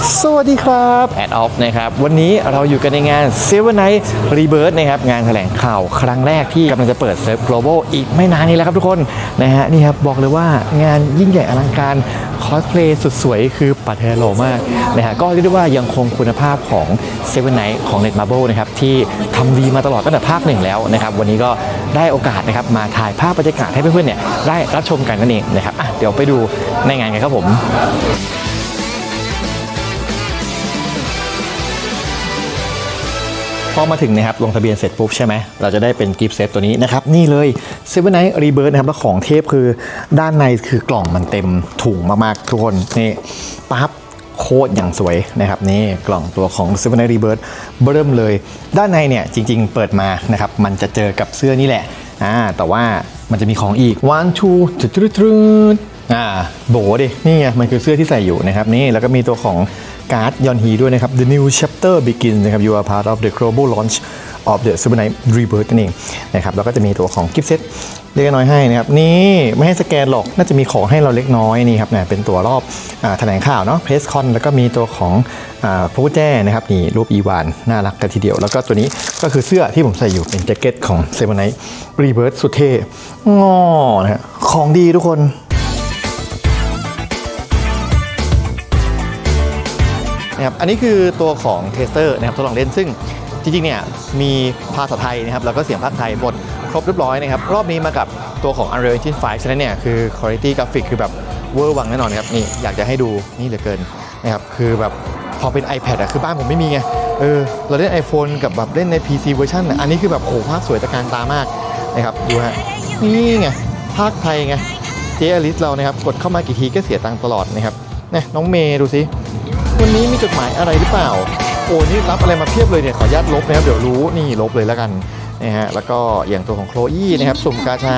สวัสดีครับแอดออฟนะครับวันนี้เราอยู่กันในงาน s e v e n Night Rebirth นะครับงานแถลงข่าวครั้งแรกที่กำลังจะเปิดเซิร์ฟ global อีกไม่นานนี้แล้วครับทุกคนนะฮะนี่ครับบอกเลยว่างานยิ่งใหญ่อลังการคอสเพลย์สุดสวยคือปัดเทโลมากนะฮะก็เรียกได้ว่ายังคงคุณภาพของ s e v e n Night ของ Net Marble นะครับที่ทำดีมาตลอดตั้งแต่ภาคหนึ่งแล้วนะครับวันนี้ก็ได้โอกาสนะครับมาถ่ายภาพบรรยากาศให้เพื่อนๆเนี่ยได้รับชมกันนั่นเองนะครับอะเดี๋ยวไปดูในงานกันครับผม พอมาถึงนะครับลงทะเบียนเสร็จปุ๊บใช่ไหมเราจะได้เป็นกิฟต์เซตตัวนี้นะครับ นี่เลยเซเว่นไนท์รีเบิร์ดนะครับแล้วของเทพคือด้านในคือกล่องมันเต็มถุงมากๆ ทุกคนนี่ปั๊บโคตรอย่างสวยนะครับ นี่กล่องตัวของ Seven i g h t Rebirth เบิ่มเลย ด้านในเนี่ยจริง ๆ เปิดมานะครับ มันจะเจอกับเสื้อนี่แหละอ่าแต่ว่ามันจะมีของอีก one two ตรึดตรึดอ่าโบดินี่ไงมันคือเสื้อที่ใส่อยู่นะครับนี่แล้วก็มีตัวของ การ์ดยอนฮีด้วยนะครับ The new chapter begins นะครับ you are part of the global launch of the Super Night Rebirth นั่นเองนะครับแล้วก็จะมีตัวของกิฟต์เซตเล็กน้อยให้นะครับ นี่ไม่ให้สแกนหรอกน่าจะมีของให้เราเล็กน้อยนี่ครับเนี่ยเป็นตัวรอบอแถลงข่าวเนาะเพรสคอนแล้วก็มีตัวของอผู้แจ้นะครับนี่รูปอีวาน น่ารักกันทีเดียว แล้วก็ตัวนี้ก็คือเสื้อที่ผมใส่อยู่เป็นแจ็คเก็ตของ Super Night Rebirth สุดเท่งอนะของดีทุกคน นะครับอันนี้คือตัวของเทสเตอร์นะครับทดลองเล่นซึ่งจริงๆเนี่ยมีภาษาไทยนะครับแล้วก็เสียงภาคไทยบทครบเรียบร้อยนะครับรอบนี้มากับตัวของ Unreal Engine 5 ฉะนั้นเนี่ยคือ Quality Graphic คือแบบเวอร์วังแน่นอนครับนี่อยากจะให้ดูนี่เหลือเกินนะครับคือแบบพอเป็น iPad อะคือบ้านผมไม่มีไงเออเราเล่น iPhone กับแบบเล่นใน PC เวอร์ชันอันนี้คือแบบโอ้ภาพสวยตะการตามากนะครับดูฮะนี่ไงภาคไทยไงเจอลิสเรานะครับกดเข้ามากี่ทีก็เสียตังค์ตลอดนะครับเนี่ยน้องเมย์ดูสิ วันนี้มีจดหมายอะไรหรือเปล่า โอ้นี่รับอะไรมาเพียบเลยเนี่ยขออนุญาตลบนะครับเดี๋ยวรู้นี่ลบเลยแล้วกันนะฮะแล้วก็อย่างตัวของโคลอี้นะครับสุ่มกาชา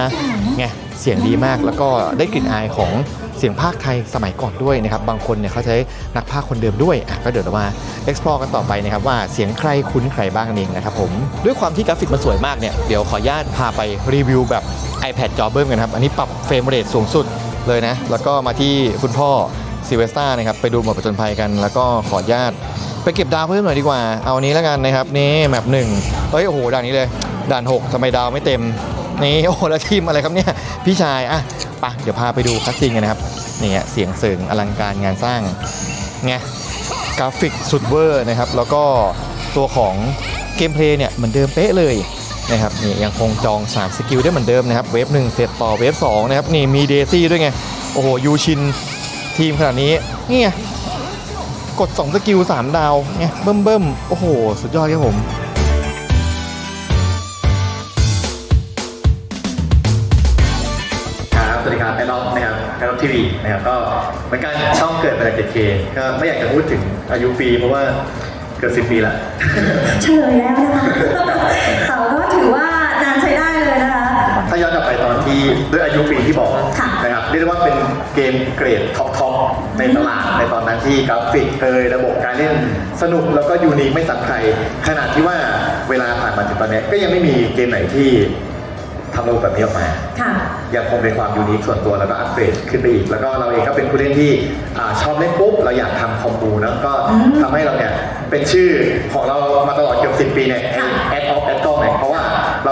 ไงเสียงดีมากแล้วก็ได้กลิ่นอายของเสียงภาคไทยสมัยก่อนด้วยนะครับ บางคนเนี่ยเขาใช้นักภาคคนเดิมด้วยอะก็เดี๋ยวเรามา explore กันต่อไปนะครับว่าเสียงใครคุ้นใครบ้างนั่นเองนะครับผมด้วยความที่กราฟิกมันสวยมากเนี่ยเดี๋ยวขออนุญาตพาไปรีวิวแบบ iPad จอเบิ้มกันครับ อันนี้ปรับเฟรมเรทสูงสุดเลยนะ แล้วก็มาที่คุณพ่อ ซิเวสตานะครับไปดูหมดประจนภัยกัน แล้วก็ขออนุญาตไปเก็บดาวเพิ่มหน่อยดีกว่า เอาอันนี้แล้วกันนะครับ นี่แมปหนึ่งเฮ้ยโอ้โหด่านนี้เลย ด่าน6ทำไมดาวไม่เต็ม นี่โอ้โหแล้วทีมอะไรครับเนี่ย พี่ชายอะไปะเดี๋ยวพาไปดูคัสซิงกันนะครับนี่ฮะเสียงเสริงอลังการงานสร้างไงกราฟิกสุดเวอร์นะครับ แล้วก็ตัวของเกมเพลย์เนี่ยเหมือนเดิมเป๊ะเลยนะครับนี่ยังคงจอง 3 สกิลได้เหมือนเดิมนะครับ เวฟ1เสร็จต่อเวฟ2นะครับนี่มีเดซี่ด้วยไง โอ้โหยูชิน ทีมขนาดนี้นี่ไงกด 2 สกิล 3 ดาวไงเบิ่มเบิ่มๆโอ้โห สุดยอดครับผมครับสวัสดีครับแอนนอฟนะครับแอนนอฟทีวีนะครับก็เหมือนกันช่องเกิดมาจาก 7K ก็ไม่อยากจะพูดถึงอายุปี เพราะว่าเกิด10ปีละเฉลยแล้วนะคะแต่ก็ถือว่านานใช้ได้เลยนะคะ ถ้าย้อนกลับไปตอนที่ด้วยอายุปีที่บอกค่ะนะครับ เรียกได้ว่าเป็นเกมเกรดท็อปทอปในตลาดในตอนนั้นที่กราฟิกเอยระบบการเล่นสนุกแล้วก็ยูนิคไม่ซ้ำใคร ขนาดที่ว่าเวลาผ่านมาถึงตอนนี้ก็ยังไม่มีเกมไหนที่ทำระบบแบบนี้ออกมา ค่ะ ยังคงเป็นความยูนิคส่วนตัวแล้วก็อัปเกรดขึ้นไปอีก แล้วก็เราเองก็เป็นผู้เล่นที่อาชอบเล่นปุ๊บ เราอยากทำคอมบูแล้วก็อืมทำให้เราเนี่ยเป็นชื่อของเรามาตลอดเกือบสิปีเนี่ยค่ะ แอด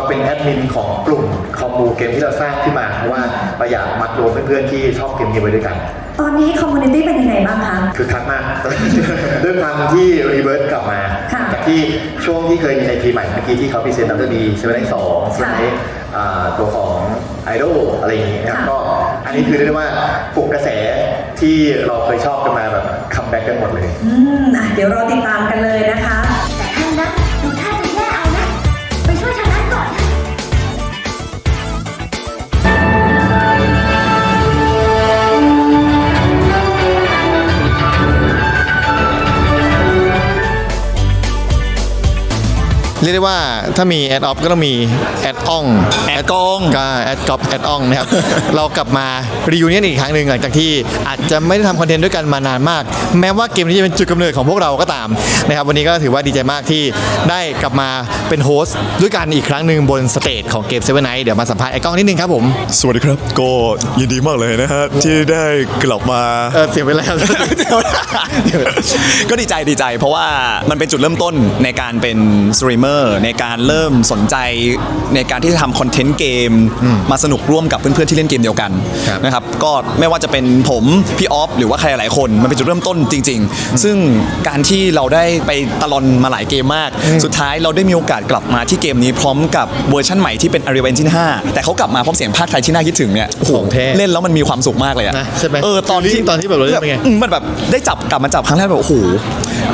เราเป็นแอดมินของกลุ่มคอมบูเกมที่เราสร้างขึ้นมาเพราะว่าเราอยากมัดรวมเพื่อนๆที่ชอบเกมนี้ไว้ด้วยกัน ตอนนี้คอมมูนิตี้เป็นยังไงบ้างคะคือคักมาก ด้วยความที่รีเวิร์สกลับมาค่ะจากที่ช่วงที่เคยมีในทีใหม่เมื่อกี้ที่เขาพรีเซนต์ดับเบิลบีเซเว่นไนสองสไลด์ตัวของไอดอลอะไรอย่างงี้นะครับค่ะก็อันนี้คือเรียกได้ว่าปลุกกระแสที่เราเคยชอบกันมาแบบคัมแบ็กกันหมดเลย อืมอะเดี๋ยวรอติดตามกันเลยนะคะ เรียกได้ว่าถ้ามีแอดออฟก็ต้องมีแอดอองแอดกอง ก็แอดกอฟแอดอองนะครับ เรากลับมารีวิวเนี่ยอีกครั้งหนึ่งหลังจากที่อาจจะไม่ได้ทำคอนเทนต์ด้วยกันมานานมาก แม้ว่าเกมนี้จะเป็นจุดกำเนิดของพวกเราก็ตามนะครับวันนี้ก็ถือว่าดีใจมากที่ได้กลับมาเป็นโฮสต์ด้วยกันอีกครั้งหนึ่งบนสเตจของเกมเซเว่นไนท์เดี๋ยวมาสัมภาษณ์ไอ้กล้องนิดนึงครับผมสวัสดีครับก็ยินดีมากเลยนะฮะที่ได้กลับมา เออเสียงไปแล้ว ก็ดีใจดีใจ เพราะว่ามันเป็นจุดเริ่มต้นในการเป็นสตรีมเมอร์ในการเริ่มสนใจในการที่จะทำคอนเทนต์เกม มาสนุกร่วมกับเพื่อนๆที่เล่นเกมเดียวกันครับ นะครับก็ไม่ว่าจะเป็นผมพี่ออฟหรือว่าใครหลายๆคนมันเป็นจุดเริ่มต้นจริง ๆ ซึ่งการที่เราได้ไปตะลอนมาหลายเกมมาก สุดท้ายเราได้มีโอกาสกลับมาที่เกมนี้พร้อมกับเวอร์ชันใหม่ที่เป็น Unreal Engine 5แต่เขากลับมาพร้อมเสียงภาคไทยที่น่าคิดถึงเนี่ยโอ้โหของแท้เล่นแล้วมันมีความสุขมากเลยอะนะใช่ไหมเออตอนที่ตอนที่แบบเราเล่นเป็นไง อืมมันแบบได้จับกลับมาจับครั้งแรกแบบโอ้โห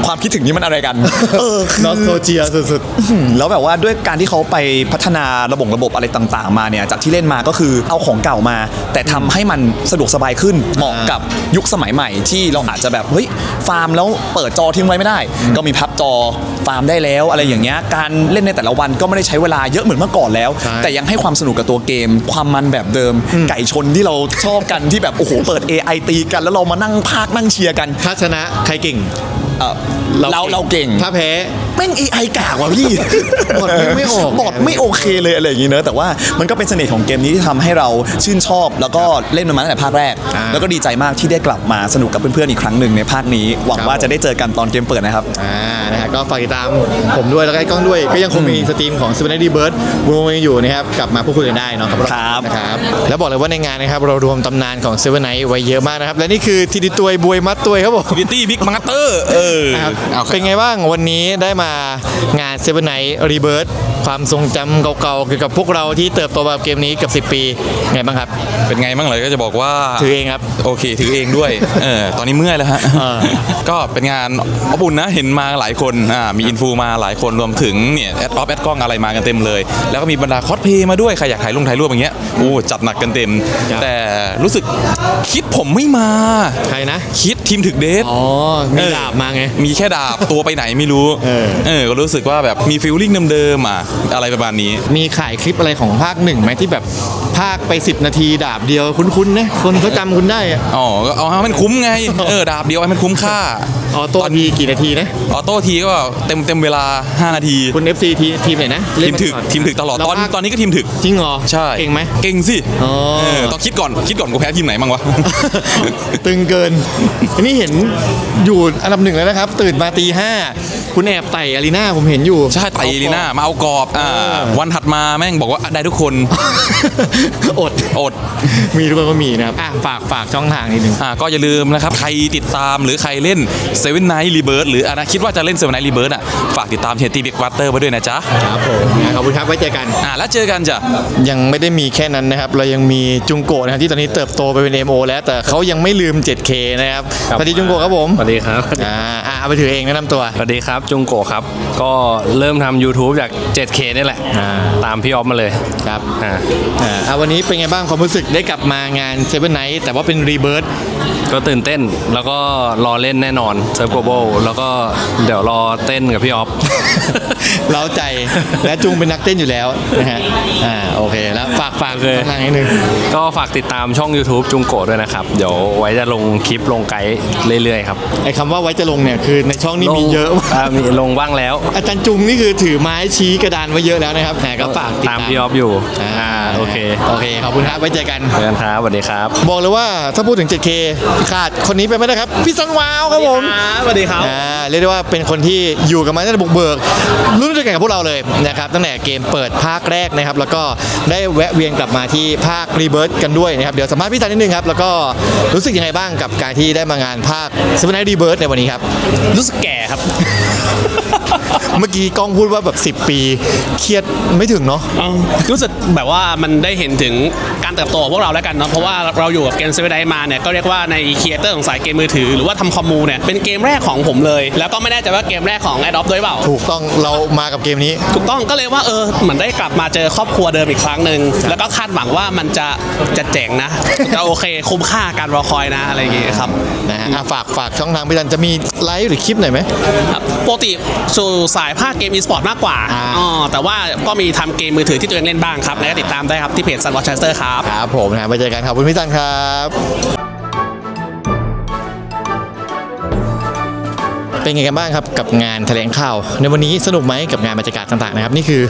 ความคิดถึงนี้มันอะไรกัน เออคืนอสโทเจียสุดอืมแล้วแบบว่าด้วยการที่เขาไปพัฒนาระบบระบบอะไรต่างๆ มาเนี่ยจากที่เล่นมาก็คือเอาของเก่ามา แต่ทำให้มันสะดวกสบายขึ้นเหมาะกับยุคสมัยใหม่ที่เราอาจจะแบบเฮ้ยฟาร์มแล้วเปิดจอทิ้งไว้ไม่ได้ ก็มีพับจอฟาร์มได้แล้วอะไรอย่างเงี้ยการเล่นในแต่ละวันก็ไม่ได้ใช้เวลาเยอะเหมือนเมื่อก่อนแล้วใช่แต่ยังให้ความสนุกกับตัวเกม ความมันแบบเดิม ไก่ชนที่เราชอบกันที่แบบโอ้โหเปิด AI ตีกัน แล้วเรามานั่งพากนั่งเชียร์กันๆถ้าชนะใครเก่ง เอ่อเราเราเก่ง ถ้าแพ้ แม่ง AI กากว่ะพี่บอทไม่ไม่ออก บอทไม่โอเคเลยอะไรอย่างงี้เนอะแต่ว่ามันก็เป็นเสน่ห์ของเกมนี้ที่ทำให้เราชื่นชอบ แล้วก็เล่นมันมาตั้งแต่ภาคแรก อ่าแล้วก็ดีใจมากที่ได้กลับมาสนุกกับเพื่อนๆอีกครั้งหนึ่งในภาคนี้ หวังครับว่าจะได้เจอกันตอนเกมเปิดนะครับ อ่านะฮะก็ฝากติดตามผมด้วยแล้วก็ไอ้กล้องด้วย ก็ยังคงมีสตรีมของ s ซ v e n i t y Bird วงยังอยู่นะครับ กลับมาพูดคุยกันได้เนาะครับครับ นะครับ แล้วบอกเลยว่าในงานนะครับ เรารวมตำนานของ s ซ v e n i g h t ไว้เยอะมากนะครับ และนี่คือทีดีตัวยบวยมัดตัวยครับผม บิตี้บิ๊กมาเตอร์เออนะครับเอาเป็นไงบ้างวันนี้ได้มางาน s ซ v e n i g h t Rebirth ความทรงจำเก่าๆเกี่ยวกับพวกเราที่เติบโตมากับเกมนี้เกับ10 ปีไงบ้างครับ เป็นไงบ้างเลยก็จะบอกว่าถือเองครับ โอเค ถือเองด้วยเออตอนนี้เมื่อยแล้วฮะเออก็เป็นงานอบอุ่นนะเห็นมาหลายคนอ่ามีอินฟูมาหลายคนรวมถึงเนี่ยแอดออฟแอดกล้องอะไรมากันเต็มเลย แล้วก็มีบรรดาคอสเพย์มาด้วยใครอยากถ่ายลงถ่ายรูปอย่างเงี้ยโอ้จัดหนักกันเต็มครับแต่รู้สึกคิดผมไม่มาใครนะคิดทีมถึกเดทอ๋อมีเออดาบมาไงมีแค่ดาบตัวไปไหนไม่รู้เออเออก็รู้สึกว่าแบบมีฟิลลิ่งเดิมๆอะอะไรประมาณนี้ มีขายคลิปอะไรของภาคหนึ่งไหมที่แบบ ภาคไป 10 นาทีดาบเดียวคุ้นๆนะคนเขาจำคุณได้อะอ๋อก็เอาให้มันคุ้มไง เออดาบเดียวให้มันคุ้มค่า ออโต้ทีกี่นาทีนะ ออโต้ทีก็เต็มเต็มเวลา 5 นาที คุณ FC ทีทีมไหนนะเล่ทีนมถึกก่อนทีมถึกตลอดแล้วตอนภาคตอนนี้ก็ทีมถึก จริงเหรอใช่เก่งไหม เก่งสิอ๋อ เออต้องคิดก่อนคิดก่อนกูแพ้ทีมไหนบ้างวะ ตึงเกิน อันนี้เห็นอยู่อันดับหนึ่งแล้วนะครับ ตื่นมาตีห้าคุณแอบไต่อารีนาผมเห็นอยู่ ใช่ไตลีน่ามาเอากรอบอ่าเออวันถัดมาแม่งบอกว่าได้ทุกคนอด อด มีทุกคนก็มีนะครับอะฝากฝากช่องทางนิดนึง อ่าก็อย่าลืมนะครับ ใครติดตามหรือใครเล่นเซเว่นไนท์รีเบิร์หรืออะนะคิดว่าจะเล่นเซเว่นไนท์รีเบิร์อะ ฝากติดตามเฮตีบิ๊กวัตเตอร์ไว้ด้วยนะจ๊ะ ครับผมนะขอบคุณครับไว้เจอกัน อ่าแล้วเจอกันจ้ะ ยังไม่ได้มีแค่นั้นนะครับ เรายังมีจุงโกะนะครับที่ตอนนี้เติบโตไปเป็น MO แล้วแต่เขายังไม่ลืม 7K นะครับสวัสดีจุงโกะครับผมสวัสดีครับ อ่าอะเอาไปถือเองแนะนำตัว สวัสดีครับจุงโกะครับ ก็เริ่มทำ YouTube จาก 7K นี่แหละ อ่า ตามพี่ออฟมาเลยครับ อ่า อ่าอะวันนี้เป็นไงบ้างความรู้สึกได้กลับมางาน Seven Night แต่ว่าเป็นรีเบิร์ก็ตื่นเต้นแล้วก็รอเล่นแน่นอนเซิร์ฟโกโบแล้วก็เดี๋ยวรอเต้นกับพี่ออฟเล้าใจและจุงเป็นนักเต้นอยู่แล้วนะฮะอ่าโอเคแล้วฝากฝากโอเคช่องทางนิดนึงก็ฝากติดตามช่อง YouTube จุงโกะด้วยนะครับ เดี๋ยวไว้จะลงคลิปลงไกด์เรื่อยๆครับไอ้คำว่าไว้จะลงเนี่ยคือในช่องนี้มีเยอะมากามีลงบ้างแล้วอาจารย์จุงนี่คือถือไม้ชี้กระดานไว้เยอะแล้วนะครับแหมก็ฝากติดตาตามมพี่ออฟอยู่อ่าอ่าโอเคโอเคขอบคุณครับไว้เจอกันเจอกันครับสวัสดีครับบอกเลยว่าถ้าพูดถึง 7K ขาดคนนี้ไปไม่ได้ครับ พี่สังวาวครับผมสวัสดีครับอ่าเรียกได้ว่าเป็นคนที่อยู่กับมาตั้งแต่บุกเบิกรุ่นเดียวกันกับพวกเราเลยนะครับตั้งแต่เกมเปิดภาคแรกนะครับ แล้วก็ได้แวะเวียนกลับมาที่ภาครีเบิร์ตกันด้วยนะครับเดี๋ยวสัมภาษณ์พี่สันนิดนึงครับแล้วก็รู้สึกยังไงบ้างกับการที่ได้มางานภาคสปนไนรีเบิร์ตในวันนี้ครับ รู้สึกแก่ครับ เมื่อกี้กล้องพูดว่าแบบ10 ปี เครียดไม่ถึงเนาะ เออรู้สึกแบบว่ามันได้เห็นถึงการเติบโตของพวกเราแล้วกันเนาะเพราะว่าเราอยู่กับเกมเซเว่นไดมาเนี่ยก็เรียกว่าในครีเอเตอร์ของสายเกมมือถือ หรือว่าทำคอมมูเนี่ยเป็นเกมแรกของผมเลย แล้วก็ไม่แน่ใจว่าเกมแรกของแอดอ p ด้วยเปล่า ถูกต้องเรามากับเกมนี้ ถูกต้องก็เลยว่าเออเหมือนได้กลับมาเจอครอบครัวเดิมอีกครั้งหนึ่งแล้วก็คาดหวังว่ามันจะจะเจ๋งนะจะโอเคคุ้มค่าการรอคอยนะอะไรอย่างเงี้ยครับ นะฮะอะฝากฝากช่องทางพี่สันจะมีไลฟ์หรือคลิปหน่อยไหม ครับปกติสู่สายภาคเกมอีสปอร์ตมากกว่าอ่า อ๋อแต่ว่าก็มีทำเกมมือถือที่ตัวเองเล่นบ้างครับ แล้วก็ติดตามได้ครับที่เพจ Sun Watch Chaster ครับ ครับผมนะฮะไปเจอกันครับคุณพี่จันครับ เป็นไงกันบ้างครับกับงานแถลงข่าว ในวันนี้สนุกไหมกับงานบรรยากาศต่างๆนะครับนี่คือ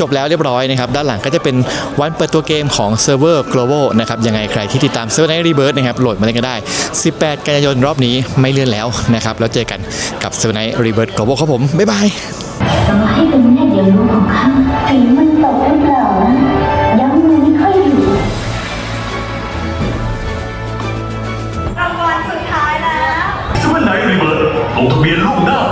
จบแล้วเรียบร้อยนะครับด้านหลังก็จะเป็นวันเปิดตัวเกมของเซิร์ฟเวอร์ global นะครับยังไงใครที่ติดตามเซิร์ฟเวอร์ในรีเบิร์นะครับโหลดมาเล่นกันได้ 18 กันยายนรอบนี้ไม่เลื่อนแล้วนะครับแล้วเจอกันกับเซิร์ฟเวอร์ในรีเบิร์ global ครับผมบ๊ายบายต่อให้เป็นแม่เดียวรู้ของข้าฝีมันตกหรือเปล่า ซู